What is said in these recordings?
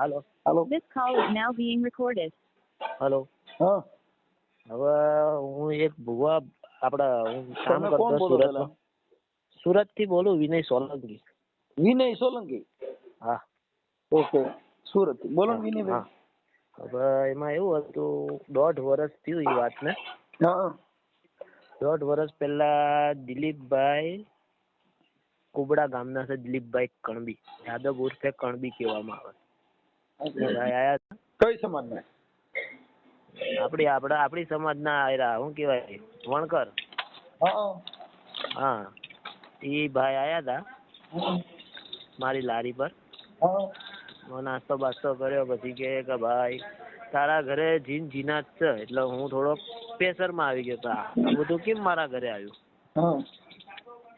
Hello. Hello. This call is now being recorded. હાલો. હા. હવે હું એક ભુવા આપડા હું કામ તમે કોણ કરતો બોલો સુરત પેલા? સુરતથી બોલું વિનય સોલંકી. વિનય સોલંકી? હા. ઓકે. સુરત બોલો ને વિનયભાઈ. હવે એમાં એવું હતું દોઢ વર્ષ થયું એ વાતને. હા દોઢ વર્ષ પહેલા દિલીપભાઈ કુબડા ગામના છે દિલીપભાઈ કણબી. યાદવ ઉર્ફે કણબી કહેવામાં આવે. ભાઈ આયા. કઈ સમાજના? આપડી આપડા આપડી સમાજના આયરા શું કહેવાય? વણકર. હા. એ ભાઈ આયા હતા મારી લારી પર. નાસ્તો બાસ્તો કર્યો પછી કે ભાઈ તારા ઘરે જીન જીનાત છે એટલે હું થોડો પ્રેશરમાં આવી ગયો તો. આ બધું કેમ મારા ઘરે આવ્યું?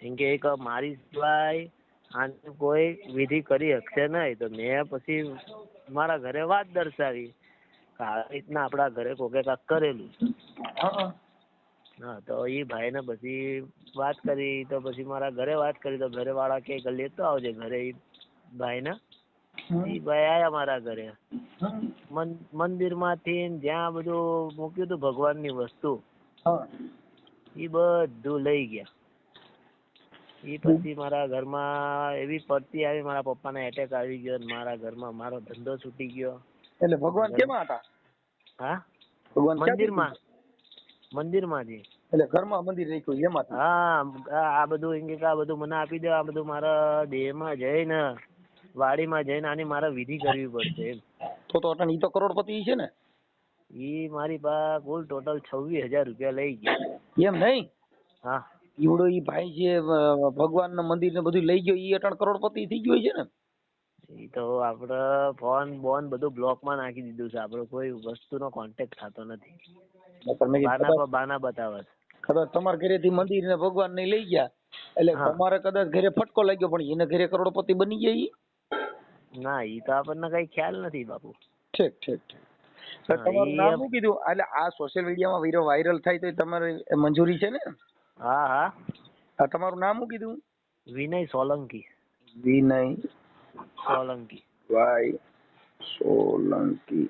કેમ કે એક મારી સિવાય આને કોઈ વિધિ કરી શકશે નહીં તો મેં પછી મારા ઘરે વાત દર્શાવી કે આવી રીતના આપણા ઘરે કોકે કાંક કરેલું. હા તો એ ભાઈને પછી વાત કરી તો પછી મારા ઘરે વાત કરી તો ઘરે વાળા કે લેતો આવજે ઘરે એ ભાઈને. એ ભાઈ આયા મારા ઘરે. મંદિર મંદિરમાંથી જ્યાં બધું મૂક્યું હતું ભગવાનની વસ્તુ એ બધું લઈ ગયા. એ પછી મારા ઘરમાં એવી પડતી આવી મારા પપ્પાને એટેક આવી ગયો ને મારા ઘરમાં મારો ધંધો છૂટી ગયો. એટલે ભગવાન કેમાં હતા? હા? ભગવાન મંદિરમાં. મંદિરમાં જી એટલે ઘરમાં મંદિર રાખ્યું એમાં હા આ બધું એમ કે આ બધું મને આપી દો આ બધું મારા દેહમાં જઈને વાડીમાં જઈને આની મારે વિધિ કરવી પડશે એમ. તો તો અટણ ઈ તો કરોડપતિ છે ને. ઈ મારી પાસે કુલ ટોટલ છવ્વીસ હજાર રૂપિયા લઈ ગયા. એમ નહીં? હા. ઈવડો ઈ ભાઈ જે ભગવાન ના મંદિર ને બધું લઈ ગયો ઈ અટણ કરોડપતિ થઈ ગયો છે ને? ઈ તો આપણે ફોન બોન બધું બ્લોકમાં નાખી દીધું છે. આપણે કોઈ વસ્તુનો કોન્ટેક્ટ થતો નથી. બાના બાના બતાવે છે. કદાચ તમારા ઘરેથી મંદિર ને ભગવાન ને લઈ ગયા એટલે તમારે કદાચ ઘરે ફટકો લાગ્યો પણ એને ઘરે કરોડપતિ બની ગયા ઈ? ના ઈ તો આપણને કઈ ખ્યાલ નથી બાપુ. ઠીક ઠીક ઠીક. તમારું નામ શું કીધું? એટલે આ સોશિયલ મીડિયામાં વીડિયો વાયરલ થાય તો તમારે મંજૂરી છે ને? હા હા. તમારું નામ શું કીધું? વિનય સોલંકી. વિનય સોલંકી. ભાઈ સોલંકી.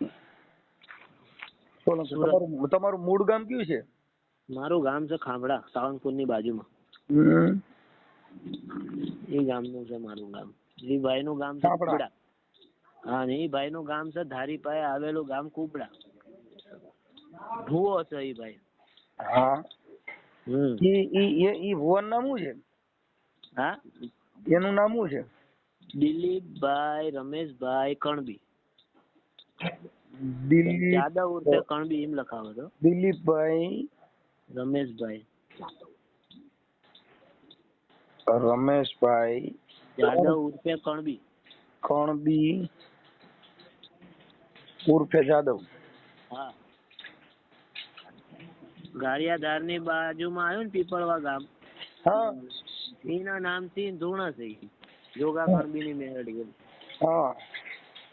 સોલંકી તમારું તમારું મૂળ ગામ કયું છે? મારું ગામ છે ખાંભડા સાવંતપુરની બાજુમાં. હમ. એ ગામનું છે મારું ગામ. એ ભાઈનું ગામ છે. કુબડા હા ને એ ભાઈનું ગામ છે ધારી પાસે આવેલું ગામ કુબડા ભૂવો છે એ ભાઈ. હા. ઈ ઈ ઈ- ઈ ભુવન નામ શું છે? હા? એનું નામ શું છે? દિલીપભાઈ રમેશભાઈ કણબી. દિલીપ યાદવ ઉર્ફે કણબી એમ લખાવો તો. દિલીપભાઈ રમેશભાઈ. રમેશભાઈ યાદવ ઉર્ફે કણબી. કણબી ઉર્ફે જાદવ. હા. ગાળિયાધારની બાજુમાં આવ્યું ને પીપળવા ગામ. હા. એના નામથી ધૂણ થઈ. જોગા કણબી ની મેળડી હા.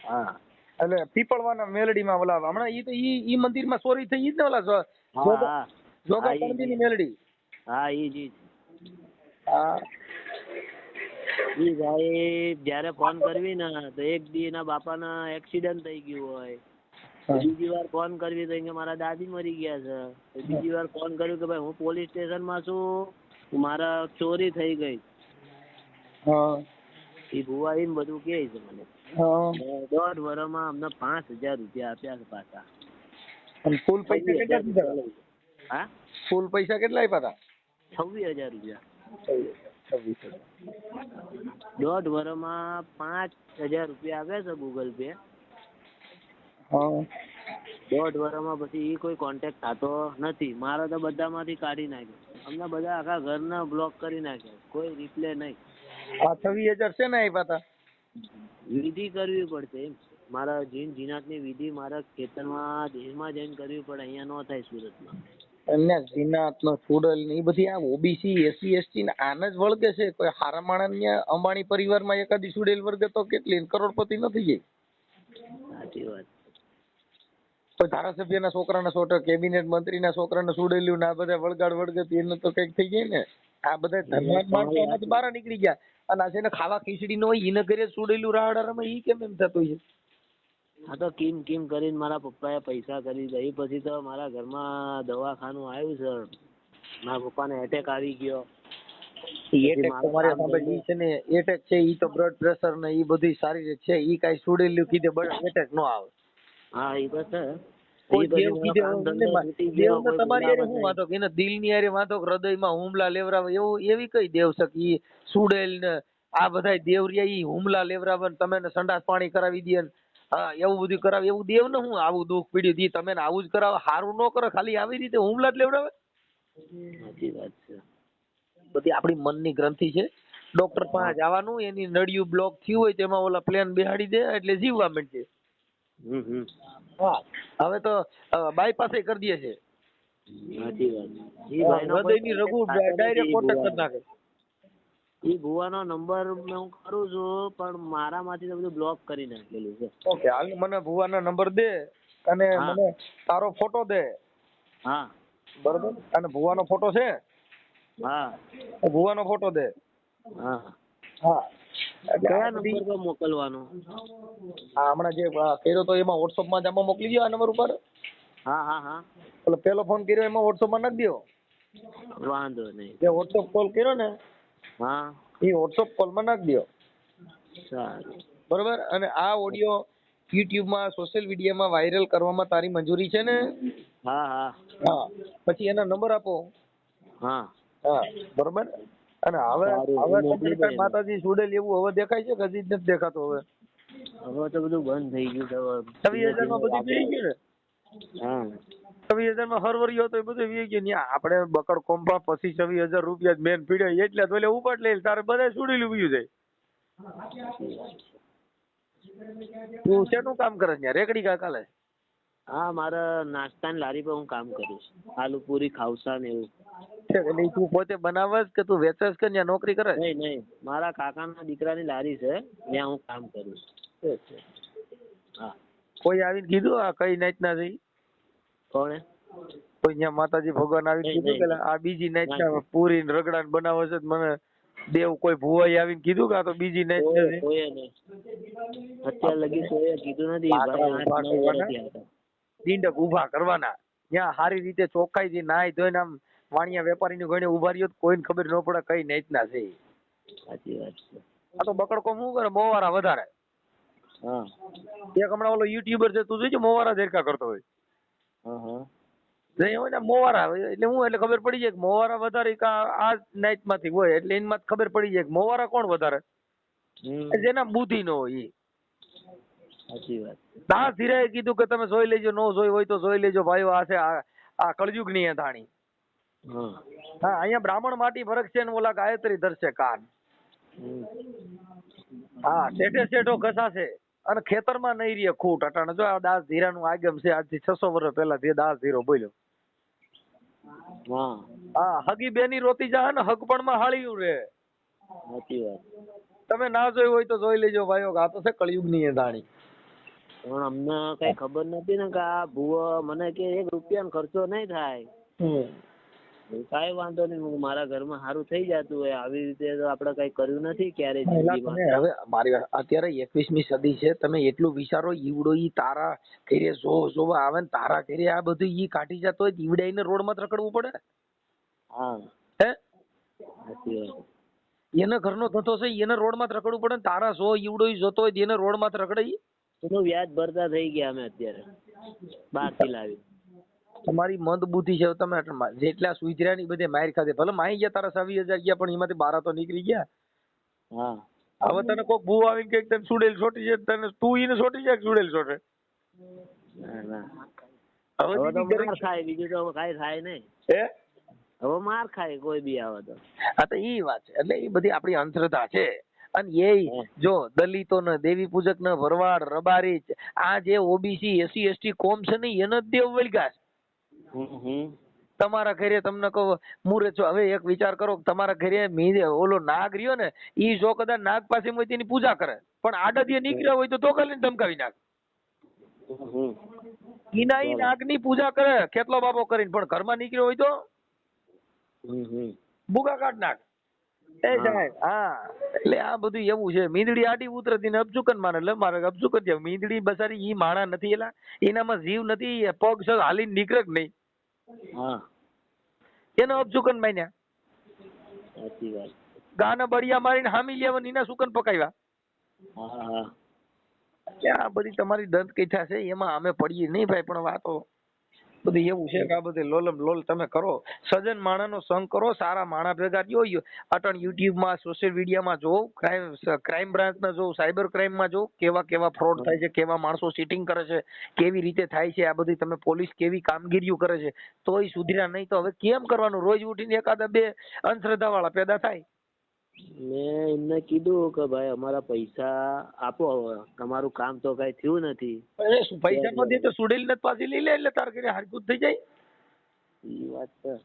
હા. એટલે પીપળવાના મેલડીમાં ઓલા હમણાં ઈ તો ઈ ઈ મંદિરમાં ચોરી થઈ ઈ જ ને ઓલા હા જોગા- જોગા જ. મેલડી. હા ઈ જી હા. ઈ ભાઈ જયારે ફોન કરવી ને તો એક દી એના બાપાના એક્સિડન્ટ થઈ ગયું હોય. બીજી વાર ફોન કરવી તો કે મારા દાદી મરી ગયા છે. બીજી વાર ફોન કર્યું કે ભાઈ હું પોલીસ સ્ટેશનમાં છું મારા ચોરી થઈ ગઈ. એ ભુવા એમ બધું કે છે મને. દોઢ વર્ષમાં અમને પાંચ હજાર રૂપિયા આપ્યા છે પાછા. ફૂલ પૈસા કેટલા દીધા હા? ફૂલ પૈસા કેટલા આપ્યા છવ્વીસ હજાર રૂપિયા. હતા દોઢ વર્ષમાં પાંચ હજાર રૂપિયા આવે છે ગૂગલ પે દોઢ વર્ષમાં પછી એ કોઈ કોન્ટેક્ટ થતો નથી. મારે તો બધામાંથી કાઢી નાખ્યો. અમને બધા આખા ઘરના બ્લોક કરી નાખ્યા. કોઈ રિપ્લે નહીં. આ છવ્વીસ હજાર છે ને આપ્યા હતા વિધિ કરવી પડશે એમ. મારા જીન જીનાતની વિધિ મારા ખેતરમાં દેશમાં જઈને કરવી પડે. અહીંયા નો થાય સુરતમાં. એમને જીનાત નો ચૂડલ ને એ બધી આ ઓબીસી એસસી એસટી ને આને જ વળગે છે. કોઈ હારા માણસ ને અંબાણી પરિવારમાં એકાદી સુડેલ વર્ગ તો કેટલી? કરોડપતિ નથી જઈ સાચી વાત. કોઈ ધારાસભ્યના છોકરાના સોટર કેબિનેટ મંત્રીના છોકરાને સુડેલું ને આ બધા વળગાડ વળગત એનું તો કંઈક થઈ જાય ને. આ બધા ધનવાન માણસો બહાર નીકળી ગયા. અને આ જેને ખાવા ખીચડી નો હોય એને ઘરે સુડેલું રાહડા રમે ઈ કેમ એમ થતું છે હા તો કીમ કીમ કરીને મારા પપ્પાએ પૈસા કરી દે એ પછી તો મારા ઘરમાં દવાખાનું આવ્યું છે. મારા પપ્પાને એટેક આવી ગયો. એટેક તમારે કામ ઈ છે ને એટેક છે ઈ તો બ્લડ પ્રેશર ને ઈ બધી સારી રીતે છે. ઈ કાઈ સુડેલું કીધે એટેક નો આવે. હા એ એને દિલની હારે વાંધો હૃદયમાં હુમલા લેવરાવે એવું એવી કઈ દેવ છે સુડેલ ને આ બધા દેવ ઈ હુમલા લેવરાવે તમે સંડાસ પાણી કરાવી દે હા એવું બધું કરાવે એવું દેવ ને હું આવું દુઃખ પીડ્યું દી તમે આવું જ કરાવે સારું ન કરે ખાલી આવી રીતે હુમલા જ લેવડાવે સાચી વાત છે. બધી આપણી મનની ગ્રંથિ છે. ડોક્ટર પાસે જવાનું એની નડિયું બ્લોક થયું હોય તેમાં ઓલા પ્લેન બેહાડી દે એટલે જીવવા માંડશે હા. હવે તો બાયપાસ કરી દે છે. હૃદયની રઘુ ડાયરેક્ટ કોન્ટેક્ટ કરી નાખે. ઈ ભુવાનો નંબર હું કરું છું પણ મારામાંથી તો બધું બ્લોક કરી નાખેલું છે. ઓકે હાલ મને ભુવાના નંબર દે અને મને તારો ફોટો દે. હા. બરોબર? અને ભુવાનો ફોટો છે? હા. ભુવાનો ફોટો દે. હા. હા. કયા નંબર પર મોકલવાનું? આ હમણાં જે કર્યો તો એમાં WhatsApp માં જ આમાં મોકલી દો આ નંબર ઉપર. હા હા પેલો ફોન કર્યો એમાં WhatsApp માં નાખી દો વાંધો નહીં. જે WhatsApp કોલ કર્યો ને હા. એ WhatsApp કોલમાં નાખી દો સારું. બરોબર? અને આ ઓડિયો યુટ્યુબમાં સોશિયલ મીડિયામાં વાયરલ કરવામાં તારી મંજૂરી છે ને? હા હા. હા. પછી એના નંબર આપો. હા. હા. બરોબર? અને હવે હવે. માતાજી સુડેલ એવું હવે દેખાય છે કે હજી નથી દેખાતો હવે? હવે તો બધું બંધ થઈ ગયું છે. છવ્વીસ હજારમાં બધું થઈ ગયું ને? હા. છવ્વીસ હજારમાં હરવરી હતો એ બધું વી ગયું. ને આપણે બકડ કોમ્પા પછી છવ્વીસ હજાર રૂપિયા મેન પીડે એટલે તો એટલે ઉપાડ લઈ તારે બધા સુડેલું લીધું છે તું શેનું કામ કરે છે રેકડી કા કાલે? હા મારે નાસ્તાની લારી પર હું કામ કરું છું આલુ પૂરી ખાવસા ને એવું. છે તું પોતે બનાવસ કે તું વેચસ કે ત્યાં નોકરી કરે? છે? નહીં નહીં. મારા કાકાના દીકરાની લારી છે ત્યાં હું કામ કરું છું. હા. કોઈ આવીને કીધું આ કઈ નાઈટ ના જઈ કોણે? કોઈ ત્યાં માતાજી ભગવાન આવીને કીધું કે આ બીજી નાઈટ નહીં. પૂરી ને. રગડા ને બનાવે છે મને દેવ કોઈ ભુવાઈ આવીને કીધું કે આ તો બીજી નાઈટ છે? અત્યાર લગી કોઈએ કીધું નથી. લાકડા ઊભા કરવાના? દીંડક ત્યાં સારી રીતે ચોખ્ખાઈથી નાહી ધોઈને આમ વાણિયા વેપારીની ઘણી ઊભા રહ્યો કોઈને ખબર ન પડે કઈ નાઈટ ના છે. સાચી વાત છે. આ તો બકડકો શું કરે? મોવારા વધારે. હા. એક હમણાં ઓલો યુટ્યુબર છે તું જોઈજો મોવારા દેરકા કરતો હોય. હા હા. હોય ને મોવારા એટલે હું એટલે ખબર પડી જાય કે મોવારા વધારે કા આ નાઈટમાંથી હોય એટલે એમાં ખબર પડી જાય કે મોવારા કોણ વધારે? જેના બુદ્ધિ નો હોય સાચી વાત. દાસ ધીરાએ કીધું કે તમે જોઈ લેજો નો જોઈ હોય તો જોઈ લેજો ભાઈ આ છે આ કળયુગની ધાણી હા અહીંયા બ્રાહ્મણ માટી ફરક છે ને ઓલા ગાયત્રી ધરશે કાન. હા શેઠે શેઠો ઘસાશે અને ખેતરમાં નહીં રે ખૂટ અટાણે. જો આ દાસ ધીરા નું આગમ છે આજથી છસો વર્ષ પહેલા જે દાસ ધીરો બોલ્યો. હા. હગી બેની રોતી જા ને હગપણમાં હાળ્યું રે સાચી વાત. તમે ના જોઈ હોય તો જોઈ લેજો ભાઈઓ આ તો છે કળયુગની એ ધાણી પણ અમને કઈ ખબર નથી ને કે આ ભૂવો મને કે એક રૂપિયાનો ખર્ચો નહીં થાય. કાંઈ વાંધો નહીં મારા ઘરમાં સારું થઈ જતું હોય. આવી રીતે તો આપણે કઈ કર્યું નથી તમે હવે મારી વાત અત્યારે એકવીસમી સદી છે. તમે એટલું વિચારો ઈવડો ઈ તારા કરીએ જો જો આવે ને તારા કરીએ આ બધું ઈ કાઢી જતો હોય ઈવડાઈને રોડમાં જ રખડવું પડે હા. હે? એને ઘરનો ધંધો છે એને રોડમાં માં રખડવું પડે ને? તારા સો ઈવડો ઈ જોતો હોય એને રોડમાં માં રખડે? એનું વ્યાજ ભરતા થઈ ગયા અમે અત્યારે બહારથી લાવી તમારી મંદ બુદ્ધિ છે તમે જેટલા સુધર્યા ની બધે માર ખાધે ભલે માહી ગયા તારા સવી હજાર ગયા પણ એમાંથી બારા તો નીકળી ગયા. હા. હવે તને કોક ભૂ આવીને કંઈક તને સુડેલ છોટી છે તને તું એને છોટી જાય સુડેલ છોટે? હવે તો માર ખાય બીજું તો કઈ થાય નહીં. હે? હવે માર ખાય કોઈ બી આવે તો. હા તો ઈ વાત છે એટલે એ બધી આપણી અંધશ્રદ્ધા છે. અને એ જો દલિતો ને દેવી પૂજક ને ભરવાડ રબારી આ જે ઓબીસી એસી એસટી કોમ છે ને એને જ દેવ હમ તમારા ઘરે તમને કહો મુરે છો હવે એક વિચાર કરો તમારા ઘરે ઓલો નાગ રહ્યો ને ઈ જો કદાચ નાગ પાસે હોય તેની પૂજા કરે પણ આડદીએ નીકળ્યા હોય તો તો કરીને ધમકાવી નાખ. ઈના ઈ નાગની પૂજા કરે કેટલો બાબો કરીને પણ ઘરમાં નીકળ્યો હોય તો? હમ કાઢ નાખ. એ સાહેબ હા. એટલે આ બધું એવું છે. મીંદડી આડી ઉતરતી ને અબજુકન મારે એટલે મારે અબજુકન છે મીંદડી બસારી ઈ માણા નથી એલા. એનામાં જીવ નથી પગ સગ હાલીને નીકળે જ નહીં? હા. એનો અબજુકન માન્યા. સાચી વાત. ગાના બળિયા મારીને હામી લેવાની એના સુકન પકાવ્યા હા હા. આ બધી તમારી દંત કથા છે એમાં અમે પડીએ નહીં ભાઈ પણ વાતો બધી એવું છે કે આ બધી લોલમ લોલ તમે કરો. સજન માણાનો સંગ કરો, સારા માણા ભેગા થયો અટણ યુટ્યુબમાં, સોશિયલ મીડિયામાં જો ક્રાઇમ ક્રાઇમમાં જો સાયબર ક્રાઇમમાં જો કેવા કેવા ફ્રોડ થાય છે, કેવા માણસો ચીટિંગ કરે છે, કેવી રીતે થાય છે, આ બધી તમે પોલીસ કેવી કામગીરીઓ કરે છે, તોય સુધર્યા નહીં તો હવે કેમ કરવાનું? રોજ ઉઠીને એકાદા બે અંધશ્રદ્ધા વાળા પેદા થાય? મેં એમને કીધું કે ભાઈ અમારા પૈસા આપો હવે. તમારું કામ તો કઈ થયું નથી. અરે પૈસા નથી દે તો સુડેલ ને પાછી લઈ લે એટલે તાર કરી હારકુત થઈ જાય. એ વાત તો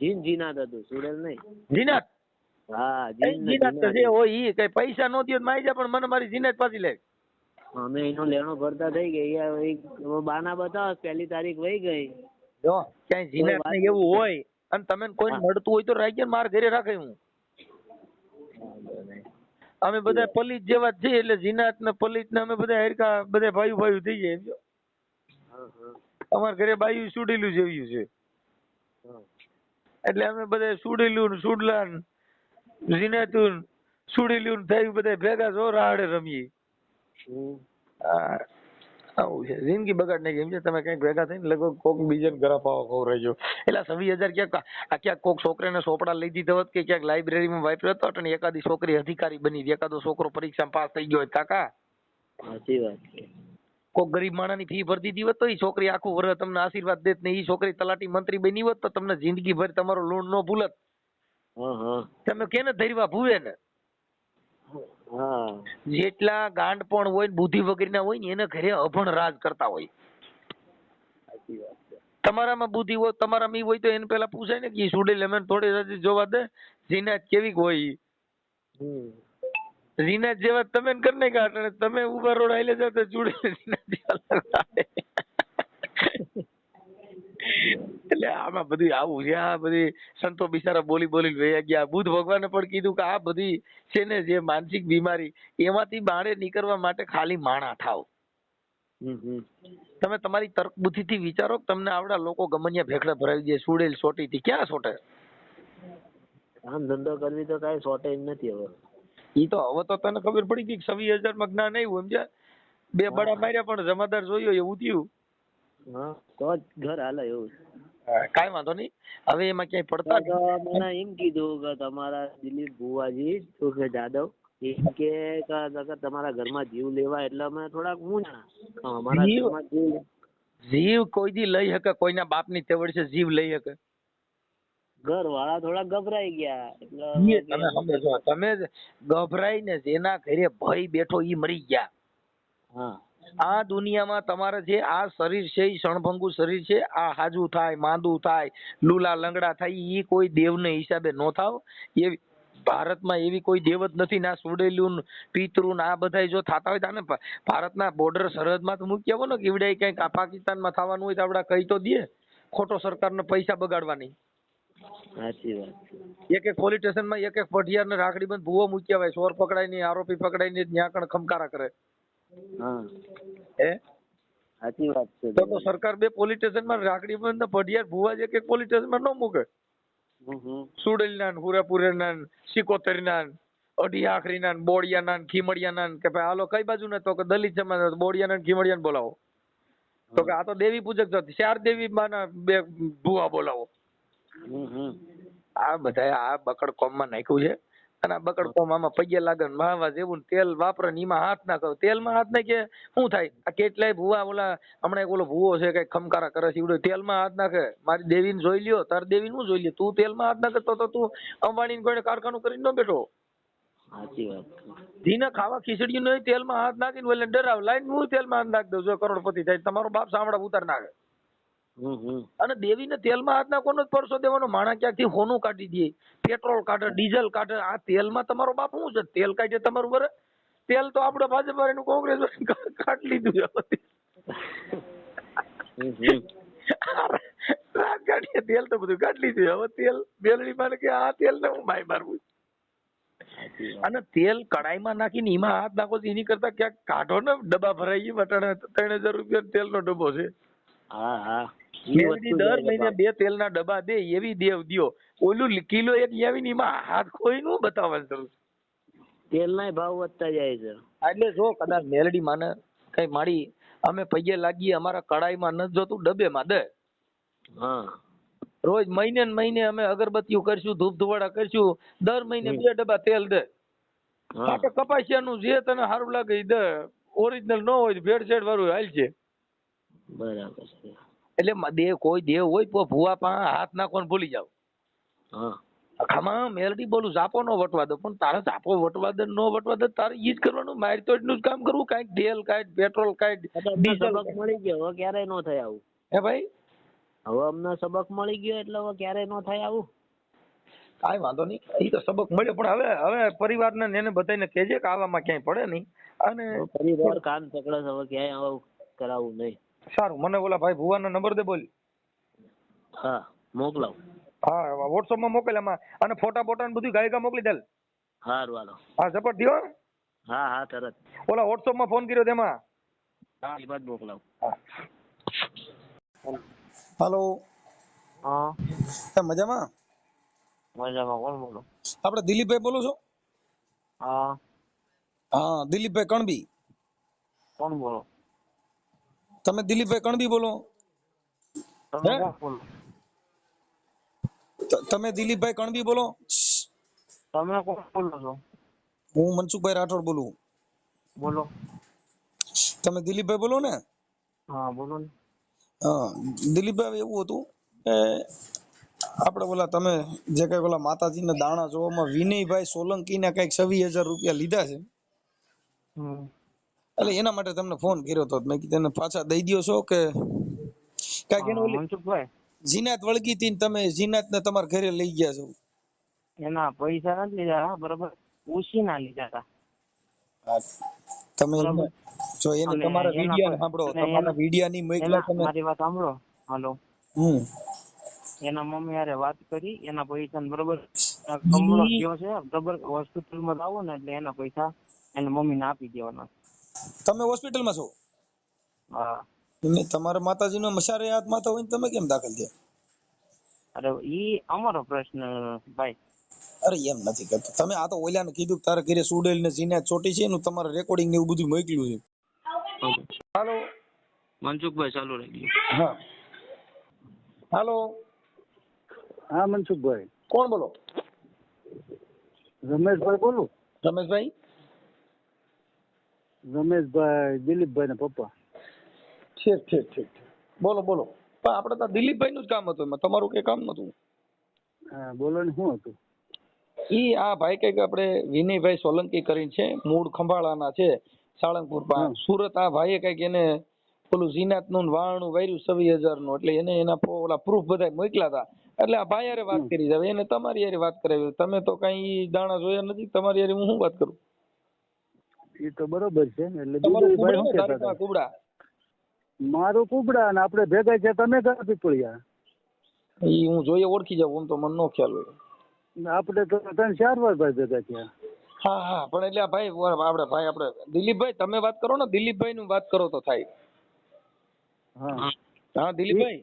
જીન જીનાત હતું સુડેલ નહીં. જીનાત? હા જીન જીનાત તો જે હોય ઈ કઈ પૈસા નો દે માઈ જા પણ મને મારી જીનાત પાછી લે. અમે એનો લેણો ભરતા થઈ ગઈ. યાર એક બાના બતાવ પહેલી તારીખ વહી ગઈ. જો ક્યાંય જીનાત એવું હોય અને તમે કોઈ મળતું હોય તો રાખી માર ઘરે રાખે હું. અમે બધા પલિત જેવા છીએ એટલે જીનાત ને પલિત ને અમે બધા હરકા બધા ભાઈ ભાઈ થઈ જાય એમ જો. હા, હા, અમારા ઘરે બાયું સુડેલું જેવ્યું છે. એટલે અમે બધા સુડેલું સુડલા જીનાતું સુડેલું થયું બધા ભેગા જો રાડે રમીએ. હા. આવું છે. જિંદગી બગાડ નાખી એમ છે? તમે કંઈક ભેગા થઈને લગભગ કોક બીજાને ઘરા પાવા રહેજો. એટલે સવી હજાર ક્યાંક આ ક્યાંક કોક છોકરાને સોપડા લઈ દીધો હોત કે ક્યાંક લાઇબ્રેરીમાં વાપર્યો હતો અને એકાદી છોકરી અધિકારી બની ગઈ, એકાદો છોકરો પરીક્ષામાં પાસ થઈ ગયો હોય કાકા. સાચી વાત છે. કોક ગરીબ માણસની ફી ભરી દીધી હોત તો એ છોકરી આખું વર્ષ તમને આશીર્વાદ દેત ને એ છોકરી તલાટી મંત્રી બની હોત તો તમને જિંદગી ભર તમારો લોન નો ભૂલત. તમે કેને ધરવા ભૂવે ને જેટલા ગાંડ પણ હોય ને બુદ્ધિ વગરના હોય ને એને ઘરે અભણ રાજ કરતા હોય તમારામાં બુદ્ધિ હોય તમારામાં ઈ હોય તો એને પેલા પૂછાય ને કે સુડે લે એમને થોડી સાથે જોવા દે જીનાત કેવી હોય ઈ. જેવા તમે કર ને કાઢે તમે ઊભા રોડ આઈલે જાવ તો ચૂડેલ જીનાત જેવા. એટલે આમાં બધું આવું છે આ બધી સંતો બિચારા બોલી બોલી વયા ગયા. બુદ્ધ ભગવાને પણ કીધું કે આ બધી છે ને જે માનસિક બીમારી એમાંથી બહાર નીકળવા માટે ખાલી માણા થાવ તમે તમારી તર્ક બુદ્ધિથી વિચારો તમને આવડા લોકો ગમનિયા ભેખડા ભરાવી દે સુડેલ સોટી થી ક્યાં સોટે? આમ ધંધો કરવી તો કઈ સોટે નથી હવે. ઈ તો હવે તો તને ખબર પડી ગઈ કે સવી હજારમાં જ્ઞાન આવ્યું સમજ્યા? બે બડા માર્યા પણ જમાદાર જોયો એવું થયું હા તો જ ઘર હાલે એવું. કઈ વાંધો નહીં. હવે એમાં ક્યાંય પડતા મને એમ કીધું કે તમારા દિલીપ ભુવાજી શું કે જાદવ એમ કે તમારા ઘરમાં જીવ લેવા એટલે અમે થોડાક મૂંઝા અમારા જીવ? ઘરમાં જીવ જીવ કોઈ દી લઈ શકે કોઈના બાપની તેવડ છે જીવ લઈ શકે. ઘર વાળા થોડા ગભરાઈ ગયા. એટલે તમે ગભરાઈ સમજો તમે ગભરાઈને જેના ઘરે ભય બેઠો ઈ મરી ગયા. હા. આ દુનિયામાં તમારે જે આ શરીર છે એ શણભંગુ શરીર છે આ હાજુ થાય માંદું થાય લુલા લંગડા થાય એ કોઈ દેવને હિસાબે નો થાવ. એ ભારતમાં એવી કોઈ દેવ જ નથી ના સુડેલું પિતૃન આ બધા જો થાતા હોય તો ભારતના બોર્ડર સરહદમાં તો મૂકી આવો ને કે ઈવડે કંઈક આ પાકિસ્તાનમાં થવાનું હોય તો આપણે કહી તો દે. ખોટો સરકારને પૈસા બગાડવાની. સાચી વાત. એક એક પોલીસ સ્ટેશનમાં એક એક પઢિયાર ને રાખડી બંધ ભૂવો મૂક્યા હોય ચોર પકડાય નહીં આરોપી પકડાય નહીં ત્યાં કણ ખમકારા કરે. હા. હે? સાચી વાત છે તો તો સરકાર બે પોલીસ સ્ટેશનમાં રાખડી બંધ પઢિયાર ભૂવા જ કે પોલીસ સ્ટેશનમાં ન મૂકે. સુડેલ હમ. સુડેલના ને સિકોતેર ને અઢી આખરી ને બોડિયા ને ખીમડિયા ને કે ભાઈ હાલો કઈ બાજુ ને તો કે દલિત સમાજ તો ખીમડિયા ને બોલાવો. તો કે આ તો દેવી પૂજક હતી ચાર દેવી માના બે ભૂવા બોલાવો. આ બધા આ બકડ કોમમાં નાખ્યું છે. અને આ બકડ કોમ પગે લાગે ને માવા જેવું તેલ વાપરે ને એમાં હાથ નાખો તેલમાં હાથ નાખે શું થાય? આ કેટલાય ભૂવા ઓલા હમણાં એક ઓલો ભૂવો છે કઈ ખમકારા કરે છે તેલ તેલમાં હાથ નાખે. મારી દેવીને જોઈ લ્યો તાર દેવીને હું જોઈ લ્યો? તું તેલમાં હાથ નાખે તો તો તું અંબાણીને કોઈને કારખાનું કરીને ન બેઠો. સાચી વાત ધીને ખાવા ખીચડીયું નહીં તેલમાં હાથ નાખીને ઓલે ડરાવ. લાઈન હું તેલમાં હાથ નાખી દઉં જો કરોડપતિ થાય તમારો બાપ સાંભળા ઉતાર નાખે. અને દેવીને તેલમાં હાથ નાખવાનો જ પરસો દેવાનો. માણા ક્યાંકથી હોનું કાઢી દે પેટ્રોલ કાઢે ડીઝલ કાઢે આ તેલમાં તમારો બાપ શું છે? તેલ કાઢે તમારું બરે તેલ તો આપણે ભાજપ વાળાનું કોંગ્રેસ કાઢી લીધું છે તેલ તો બધું કાઢી લીધું હવે તેલ બેલડી માં કે આ તેલ ને હું માય મારવું અને તેલ કડાઈમાં નાખીને એમાં હાથ નાખો એની કરતા ક્યાંક કાઢો ને ડબ્બા ભરાઈ વટાણે ત્રણ હજાર રૂપિયા તેલનો ડબ્બો છે. હા હા. દર મહિને બે બે તેલના ડબ્બા દે એવી દેવ દિયો. ઓલું કિલો એક લેવી ની માં હાથ કોઈ નું બતાવવાનું જરૂર તેલનાય ભાવ વધતા જાય છે. એટલે જો કદાચ મેલડી માને કઈ મારી અમે પૈયે લાગીએ અમારા કડાઈમાં ન જોતું ડબ્બેમાં દે. હા. રોજ મહિને ને મહિને અમે અગરબત્તીઓ કરશું ધૂપ ધુવાડા કરશું દર મહિને બે ડબ્બા તેલ દે. કપાસિયાનું જે તને સારું લાગે એ દે. ઓરિજિનલ ન હોય ભેળસેળ વાળું હાલ છે. બરાબર છે. એટલે દેવ કોઈ દેવ હોય તો ભૂવા પા હાથ નાખવાનું ભૂલી જાવ હા. આમાં મેલડી બોલું ઝાપો નો વટવા દો. પણ તારે ઝાપો વટવા દે નો વટવા દે તારે ઈ જ કરવાનું. માર તો એટલું જ કામ કરવું કાંઈક તેલ કાંઈક પેટ્રોલ કાંઈક ડીઝલ મળી ગયો હવે ક્યારેય નો થાય આવું? હે ભાઈ? હવે અમને સબક મળી ગયો એટલે હવે ક્યારેય નો થાય આવું? કાંઈ વાંધો નહીં. એ તો સબક મળ્યો પણ હવે હવે પરિવારને ને એને બધાને કહેજે કે આવામાં ક્યાંય પડે નહીં. અને પરિવાર કાન પકડે હવે ક્યાંય આવું કરાવવું નહીં. સારું મને ઓલા ભાઈ ભુવાનો નંબર દે બોલ. હા મોકલાવ. હા વોટ્સઅપમાં મોકલ એમાં અને ફોટા બોટા ને બધું ગાયકા મોકલી દે સારું હાલો. હા ઝપટ દ્યો. હા હા તરત. ઓલા વોટ્સઅપમાં ફોન કર્યો તેમાં. હા એ બાદ મોકલાવ. હાલો. હા. એ મજામાં? મજામાં કોણ બોલો. આપણે દિલીપભાઈ બોલો છો? હા. હા દિલીપભાઈ કણબી. કોણ બોલો? તમે દિલીપભાઈ કણબી બોલો. તમે બોલો? દિલીપભાઈ કણબી બોલો. તમે કોણ બોલો છો? હું મનસુખભાઈ રાઠોડ બોલું. બોલો. તમે દિલીપભાઈ બોલો ને? હા બોલો ને. હા દિલીપભાઈ એવું હતું કે આપણે ઓલા તમે જે કઈ ઓલા માતાજીના દાણા જોવામાં વિનયભાઈ સોલંકીના કંઈક છવ્વીસ હજાર રૂપિયા લીધા છે. હમ. એટલે એના માટે તમને ફોન કર્યો તો મેં કીધું પાછા દઈ દો છો કે કાંઈક એને મનસુખભાઈ. જીનાત વળગી હતી તમે જીનાત ને તમારા ઘરે લઈ ગયા છો. એના પૈસા નથી લીધા બરોબર. ઉછી ના લીધા હતા. તમે જો એને તમારા વિડિયા સાંભળો તમારા વિડિયા ની મોકલા તમે મારી વાત સાંભળો. હાલો. હમ. એના મમ્મી હારે વાત કરી એના પૈસા ને બરોબર કમળો ગયો છે. બરોબર હોસ્પિટલમાં આવો ને એટલે એના પૈસા એના મમ્મીને આપી દેવાના. તમે હોસ્પિટલમાં છો? હા. ને તમારા માતાજીનો મસારે હાથ માતા હોય ને તમે કેમ દાખલ થયા? અરે ઈ અમારો પ્રશ્ન ભાઈ. અરે એમ નથી કરતો. તમે આ તો ઓલાને કીધું કે તારા ઘરે સુડેલ ને જીનાત ચોટી છે એનું તમારે રેકોર્ડિંગ ને એવું બધું મોકલ્યું છે. હાલો. મનસુખભાઈ ચાલુ રાખી હા. હાલો. હા મનસુખભાઈ. કોણ બોલો? રમેશભાઈ બોલું? રમેશભાઈ? રમેશભાઈ દિલીપભાઈ ના પપ્પા ઠીક ઠીક ઠીક બોલો બોલો. પણ આપણે તો દિલીપભાઈ નું જ કામ હતું એમાં તમારું કઈ કામ નતું હા બોલો ને શું હતું? ઈ આ ભાઈ કંઈક આપણે વિનયભાઈ સોલંકી કરીને છે મૂળ ખંભાળાના છે સાળંગપુર પાસે સુરત આ ભાઈએ કંઈક એને પેલું જીનાતનું વાળનું વાર્યું છવ્વીસ હજારનું એટલે એને એના ઓલા પ્રૂફ બધા મોકલા હતા. એટલે આ ભાઈ હારે વાત કરી હવે એને તમારી યારે વાત કરાવી. તમે તો કઈ દાણા જોયા નથી તમારી યારે હું શું વાત કરું? એ તો બરોબર છે. એટલે શું કહેતા પાસે કુબડા? મારું કુબડા અને આપણે ભેગા છે તમે કયા પીપળિયા? એ હું જોઈએ ઓળખી જાઉં આમ તો મને નો ખ્યાલ હોય. આપણે તો ત્રણ ચાર વાર ભાઈ ભેગા થયા. હા હા પણ એટલે ભાઈ આપણે ભાઈ આપણે દિલીપભાઈ તમે વાત કરો ને દિલીપભાઈ નું વાત કરો તો થાય. હા. હા દિલીપભાઈ?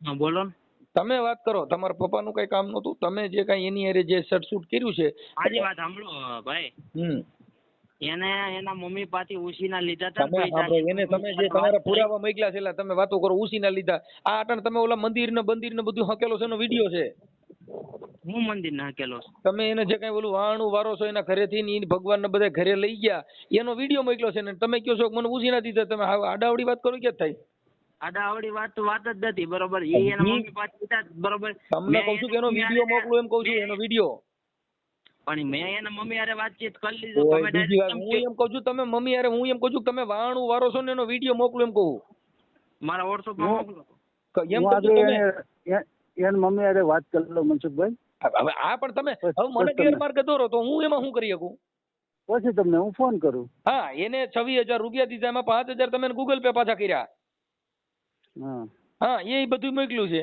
હા બોલો ને. તમે વાત કરો તમારા પપ્પા નું કઈ કામ નતું તમે જે કઈ એની અરે જે શર્ટ શૂટ કર્યું છે? આજે વાત સાંભળો ભાઈ. હમ. એને એના મમ્મી પાથી ઉસીના લીધા હતા તમે એને તમે જે તમારા પુરાવા મોકલ્યા છે તમે વાતો કરો ઉસીના લીધા. આ અટણ તમે ઓલા મંદિર ને બંદિર ને બધું હકેલો છે એનો વીડિયો છે? હું મંદિર ના છું. તમે એને જે કઈ ઓલું વાણું વારો છો એના ઘરેથી ને ભગવાન ને બધા ઘરે લઈ ગયા એનો વીડિયો મોકલ્યો છે ને તમે કહો છો મને ઉસીના દીધા તમે આડાવડી વાત કરો ક્યાં થાય? આડાવડી વાત તો વાત જ નથી બરોબર એ એના મમ્મી પાછી બરોબર. તમને કહું છું કે એનો વીડિયો મોકલું એમ કહું છું એનો વીડિયો. પણ મેં એના મમ્મી હારે વાતચીત કરી લીધું તમે હું એમ કહું છું તમે મમ્મી હારે હું એમ કહું છું તમે વાણું વારો છો ને એનો વીડિયો મોકલું એમ કહું. મારા WhatsApp માં મોકલો. એમ કહું તમે એન મમ્મી હારે વાત કરી લો મનસુખભાઈ. હવે આ પણ તમે હવે મને. ગેરમાર્ગે દોરો તો હું એમાં શું કરી શકું? પછી તમને હું ફોન કરું. હા એને છવ્વીસ હજાર રૂપિયા દીધા એમાં પાંચ હજાર તમે ગૂગલ પે પાછા કર્યા. હા. હા એ બધું મોકલ્યું છે.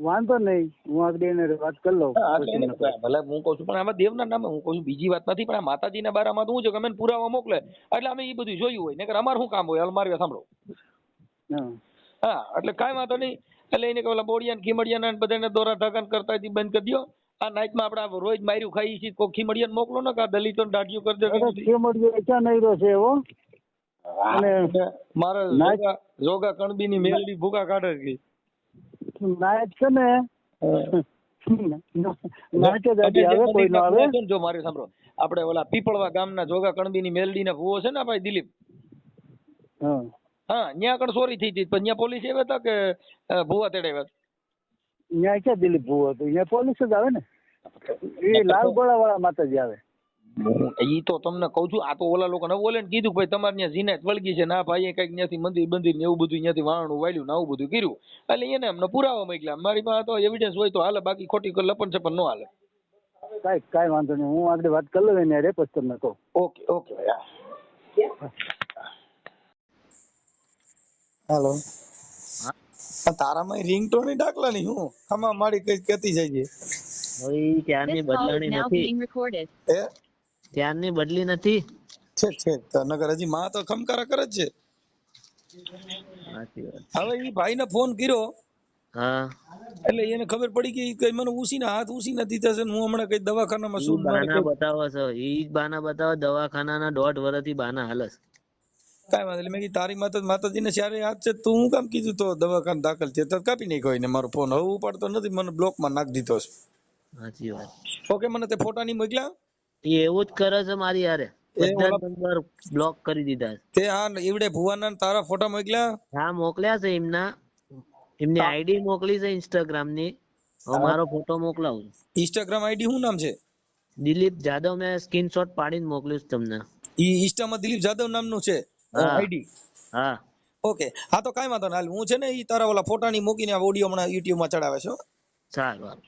વાંધો નહીં હું આગળ એને વાત કરી લઉં. ભલે હું કહું છું પણ આમાં દેવના નામે હું કહું છું બીજી વાત નથી પણ આ માતાજીના બારામાં તો હું છે કે અમે પુરાવા મોકલે. એટલે અમે એ બધું જોયું હોય નકર અમારે શું કામ હોય અલમારી સાંભળો. હા. એટલે કાંઈ વાંધો નહીં એટલે એને બોડિયાને ખીમડિયાના ને બધાને દોરા ધાગન કરતા બંધ કરી દો આ નાઈટમાં આપણે આ રોજ માર્યું ખાઈ છીએ કોઈ ખીમડિયાને મોકલો ને કે આ દલિતો દાઢીઓ કરી દે ખેમડીયો ક્યાં નહીરો છે એવો? અને મારા જોગા જોગા કણબીની મેલડી ભૂકા કાઢે છે. નાયક છે ને જ ન ને મારે સાંભળો આપણે ઓલા પીપળવા ગામના જોગા કણબીની મેલડીના ભૂવો છે ને ભાઈ દિલીપ? હા. હા ન્યા આગળ ચોરી થઈ હતી પણ ન્યા પોલીસ આવ્યા હતા કે ભૂવા તેડાવ્યા? અહીંયા ક્યાં દિલીપ ભૂવો હતું? ન્યા પોલીસ જ આવે ને? એ લાલ ગોળા વાળા માતાજી આવે. ઈ તો તમને કહું છું આ તો ઓલા લોકોને બોલે ને કીધું ભાઈ તમારે ત્યાં જીનાત વળગી છે ના ભાઈએ કંઈક ત્યાંથી મંદિર બંદિર ને એવું બધું ત્યાંથી વાણું વાળ્યું ને આવું બધું કર્યું. એટલે એને અમને પુરાવા મોકલ્યા મારી પાસે તો એવિડન્સ હોય તો હાલે બાકી ખોટી લપન છપન નો હાલે. કઈ કઈ વાંધો નહીં. હું આગળ વાત કરી લઉં એને પછી તમને કહું. ઓકે ઓકે ભાઈ હા. હાલો તારામાં રિંગટોનની દાખલા નહીં હું? આમાં મારી કઈ કેતી જાય છે. હવે ત્યારની બદલાણી નથી. એ ત્યારની બદલી નથી. છે છે. નગર હજી માં તો ખમકારા કરે જ છે. હવે એ હવે ને ફોન કર્યો. હા. એટલે એને ખબર પડી કે કઈ મને ઉસીને હાથ ઉસીને નથી થશે હું હમણાં કઈ દવાખાનામાં શું બાના કઈ- બતાવો છો. ઈ બાના બતાવો દવાખાનાના દોઢ વર્ષથી બાના હાલસ. કાંઈ વાંધો એટલે મેં કીધું તારી માતા માતાજીને ચારે હાથ છે તું હું કામ કીધું તો દવાખાને દાખલ છે તો કાપી નાખ્યો એને મારો ફોન હવે ઉપાડતો નથી મને બ્લોકમાં નાખી દીધો છે. સાચી વાત. ઓકે મને તે ફોટા નહીં મોકલ્યા? એવું જ કરે છે મારી યારે બધા નંબર બ્લોક કરી દીધા તે હા ઈવડે ભુવાના તારા ફોટા મોકલ્યા? હા મોકલ્યા છે એમના. એમની આઈડી મોકલી છે ઇન્સ્ટાગ્રામની મારો ફોટો મોકલાવું. ઇન્સ્ટાગ્રામ આઈડી શું નામ છે? દિલીપ જાદવ મેં સ્ક્રીનશોટ પાડીને મોકલ્યું છે તમને. ઈ ઇન્સ્ટામાં દિલીપ જાદવ નામનું છે? આઈડી હા. ઓકે. હા તો કાઈ વાંધો ના હું છે ને ઈ તારા ઓલા ફોટાની મૂકીને ઓડિયો હમણાં યુટ્યુબમાં ચડાવે છે. સારું હારું.